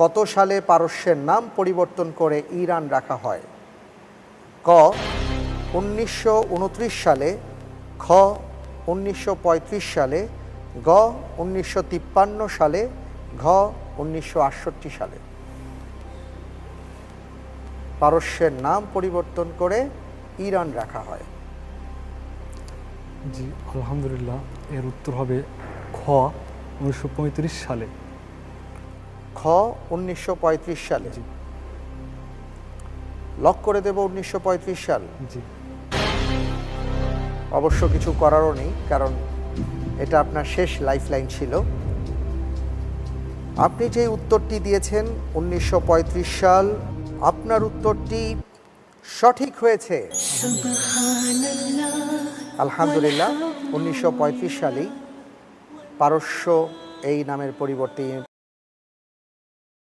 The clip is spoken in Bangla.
কত সালে পারস্যের নাম পরিবর্তন করে ইরান রাখা হয়। ক, উনিশশো উনত্রিশ সালে, খ, উনিশশো পঁয়ত্রিশ সালে, গ, উনিশশো তিপ্পান্ন সালে, ঘ, উনিশশো আটষট্টি সালে। পারস্যের নাম পরিবর্তন করে ইরান রাখা হয়। জি, আলহামদুলিল্লাহ, এর উত্তর হবে খ, উনিশশো পঁয়ত্রিশ সালে। উনিশশো পঁয়ত্রিশ সালে। জি। লক করে দেব উনিশশো পঁয়ত্রিশ সাল। জি। অবশ্য কিছু করারও নেই কারণ এটা আপনার শেষ লাইফ লাইন ছিল। আপনি যে উত্তরটি দিয়েছেন উনিশশো পঁয়ত্রিশ সাল আপনার উত্তরটি সঠিক হয়েছে। আলহামদুলিল্লাহ উনিশশো পঁয়ত্রিশ সালেই পারস্য এই নামের পরিবর্তে